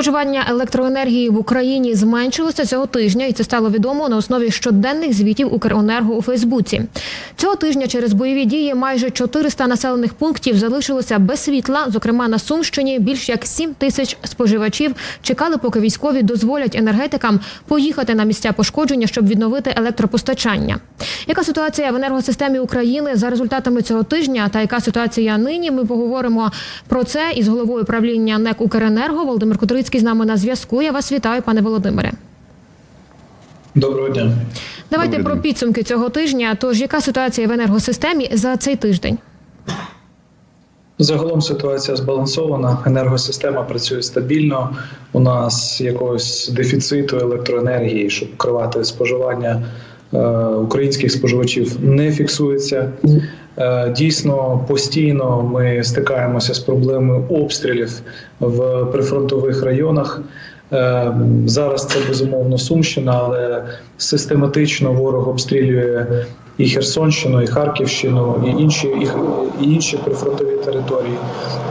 Споживання електроенергії в Україні зменшилося цього тижня, і це стало відомо на основі щоденних звітів Укренерго у Фейсбуці. Цього тижня через бойові дії майже 400 населених пунктів залишилося без світла. Зокрема, на Сумщині більш як 7 тисяч споживачів чекали, поки військові дозволять енергетикам поїхати на місця пошкодження, щоб відновити електропостачання. Яка ситуація в енергосистемі України за результатами цього тижня? Та яка ситуація нині? Ми поговоримо про це із головою правління НЕК Укренерго Володимир Кудрицький з нами на зв'язку. Я вас вітаю, пане Володимире. Доброго дня. Давайте Добрий про підсумки цього тижня. Тож, яка ситуація в енергосистемі за цей тиждень? Загалом ситуація збалансована. Енергосистема працює стабільно. У нас якогось дефіциту електроенергії, щоб покривати споживання е, українських споживачів, не фіксується. Е, Дійсно, постійно ми стикаємося з проблемою обстрілів в прифронтових районах. Е, Зараз це безумовно Сумщина, але систематично ворог обстрілює і Херсонщину, і Харківщину, і інші і, і інші прифронтові території.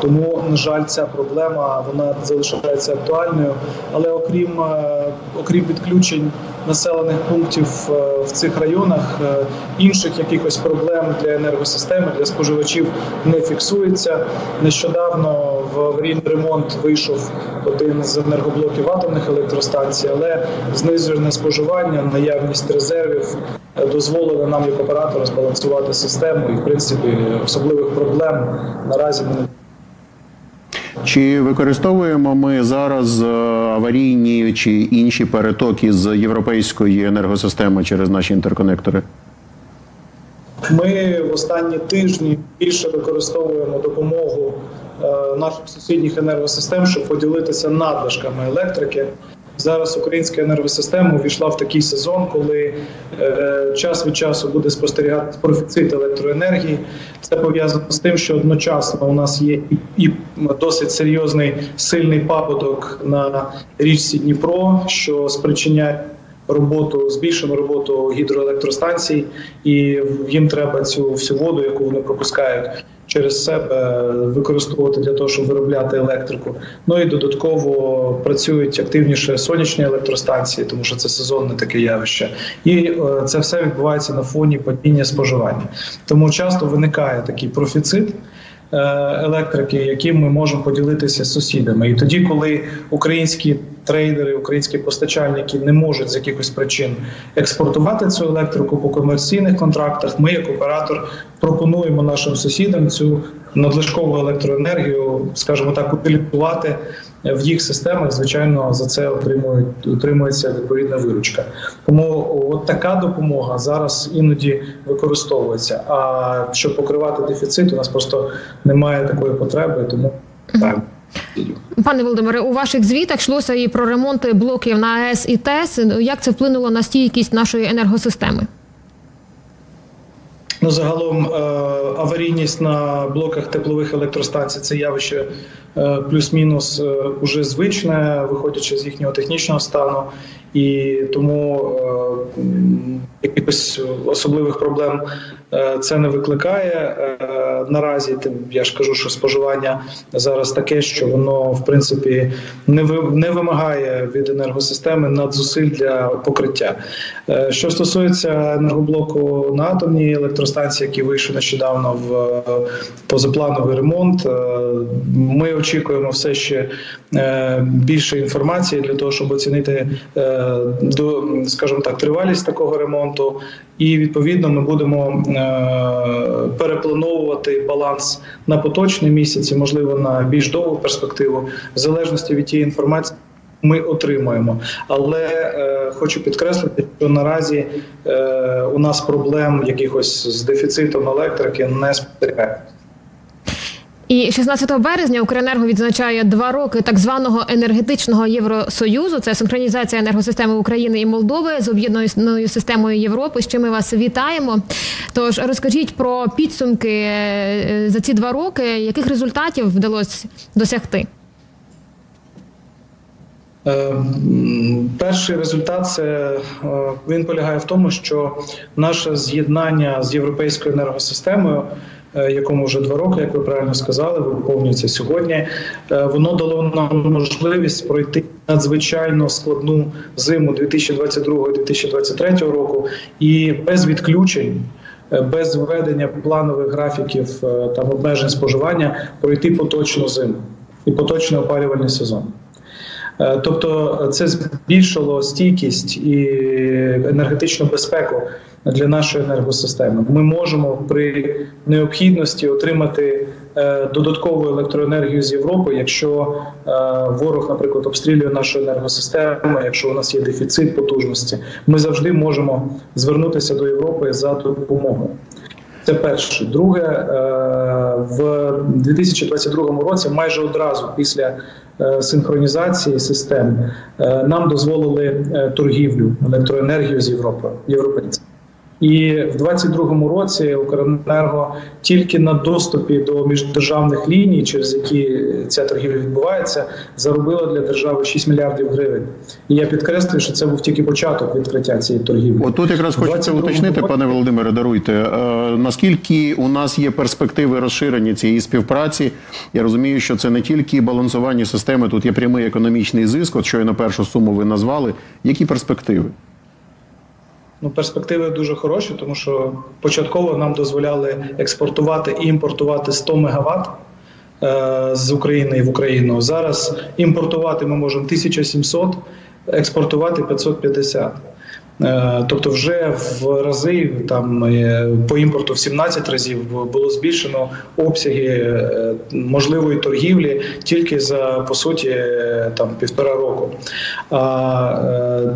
Тому, на жаль, ця проблема вона залишається актуальною. Але окрім е, окрім відключень населених пунктів е, в цих районах, е, інших якихось проблем для енергосистеми для споживачів не фіксується. Нещодавно в аварійний ремонт вийшов один з енергоблоків атомних електростанцій, але знижене споживання, наявність резервів е, дозволили нам як оператору збалансувати систему, і в принципі особливих проблем наразі не Чи використовуємо ми зараз е, аварійні чи інші перетоки з європейської енергосистеми через наші інтерконектори? Ми в останні тижні більше використовуємо допомогу е, наших сусідніх енергосистем, щоб поділитися надлишками електрики. Зараз українська енергосистема увійшла в такий сезон, коли е, час від часу буде спостерігати профіцит електроенергії. Це пов'язано з тим, що одночасно у нас є і, досить серйозний сильний паводок на річці Дніпро, що спричиняє роботу, збільшену роботу гідроелектростанцій, і їм треба цю всю воду, яку вони пропускають через себе, використовувати для того, щоб виробляти електрику. Ну і додатково працюють активніше сонячні електростанції, тому що це сезонне таке явище, і е, це все відбувається на фоні падіння споживання. Тому часто виникає такий профіцит е, електрики, яким ми можемо поділитися з сусідами. І тоді, коли українські трейдери, українські постачальники не можуть з якихось причин експортувати цю електрику по комерційних контрактах, ми, як оператор, пропонуємо нашим сусідам цю надлишкову електроенергію, скажімо так, утилізувати в їх системах. Звичайно, за це отримують отримується відповідна виручка. Тому от така допомога зараз іноді використовується. А щоб покривати дефіцит, у нас просто немає такої потреби, тому так. Пане Володимире, у ваших звітах йшлося і про ремонти блоків на АЕС і ТЕС. Як це вплинуло на стійкість нашої енергосистеми? Ну, загалом е, аварійність на блоках теплових електростанцій це явище е, плюс-мінус е, уже звичне, виходячи з їхнього технічного стану, і тому якихось особливих проблем е, це не викликає. Е, Наразі тим я ж кажу, що споживання зараз таке, що воно в принципі не ви- не вимагає від енергосистеми надзусиль для покриття. Е, Що стосується енергоблоку на атомній електростанції, який вийшов нещодавно в позаплановий ремонт, ми очікуємо все ще більше інформації для того, щоб оцінити до, скажімо так, тривалість такого ремонту. І відповідно ми будемо е, переплановувати баланс на поточний місяць, і, можливо, на більш довгу перспективу, в залежності від тієї інформації. Ми отримуємо, але е, хочу підкреслити, що наразі е, у нас проблем якихось з дефіцитом електрики не спостерігається. І 16 березня Укренерго відзначає два роки так званого енергетичного євросоюзу. Це синхронізація енергосистеми України і Молдови з об'єднаною системою Європи. З чим ми вас вітаємо. Тож розкажіть про підсумки е, за ці два роки, яких результатів вдалося досягти. Е, Перший результат це е, він полягає в тому, що наше з'єднання з європейською енергосистемою якому вже два роки, як ви правильно сказали, виповнюється сьогодні. Е, Воно дало нам можливість пройти надзвичайно складну зиму 2022-2023 року і без відключень. е, Без введення планових графіків е, там обмежень споживання пройти поточну зиму і поточний опалювальний сезон. Е, Тобто це збільшило стійкість і енергетичну безпеку для нашої енергосистеми. Ми можемо при необхідності отримати е, додаткову електроенергію з Європи, якщо е, ворог, наприклад, обстрілює нашу енергосистему, якщо у нас є дефіцит потужності, ми завжди можемо звернутися до Європи за допомогою. Це перше. Друге, е, в 2022 році, майже одразу після е, синхронізації систем, е, нам дозволили торгівлю електроенергію з Європою, європейцями. І в 2022 році Укренерго тільки на доступі до міждержавних ліній, через які ця торгівля відбувається, заробила для держави 6 мільярдів гривень. І я підкреслюю, що це був тільки початок відкриття цієї торгівлі. От тут якраз хочеться уточнити, році- пане Володимире, даруйте. Е, наскільки у нас є перспективи розширення цієї співпраці? Я розумію, що це не тільки балансування системи, тут є прямий економічний зиск. От щойно першу суму ви назвали. Які перспективи? Ну, перспективи дуже хороші, тому що початково нам дозволяли експортувати і імпортувати 100 мегаватт е, з України в Україну. Зараз імпортувати ми можемо 1700, експортувати 550. Е, Тобто, вже в рази там е, по імпорту в 17 разів було збільшено обсяги е, можливої торгівлі тільки за по суті там півтора року. А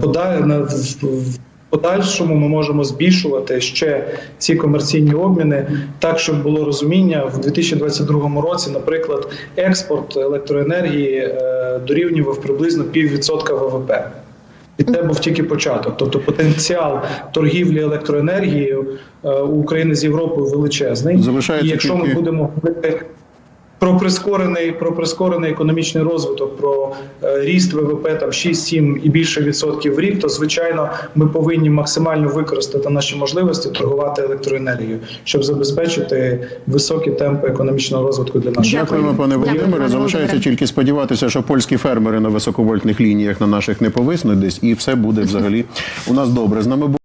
пода- в- в- подальшому ми можемо збільшувати ще ці комерційні обміни так, щоб було розуміння в 2022 році, наприклад, експорт електроенергії е, дорівнював приблизно піввідсотка ВВП. І це був тільки початок. Тобто потенціал торгівлі електроенергією е, у України з Європою величезний. Залишається І якщо ми будемо говорити про прискорений, про прискорений економічний розвиток, про е, ріст ВВП там 6-7 і більше відсотків в рік, то звичайно ми повинні максимально використати наші можливості торгувати електроенергією, щоб забезпечити високі темпи економічного розвитку для нашої Дякуємо, країни. пане Володимире. Залишається тільки сподіватися, що польські фермери на високовольтних лініях на наших не повиснуть десь, і все буде взагалі у нас добре. З нами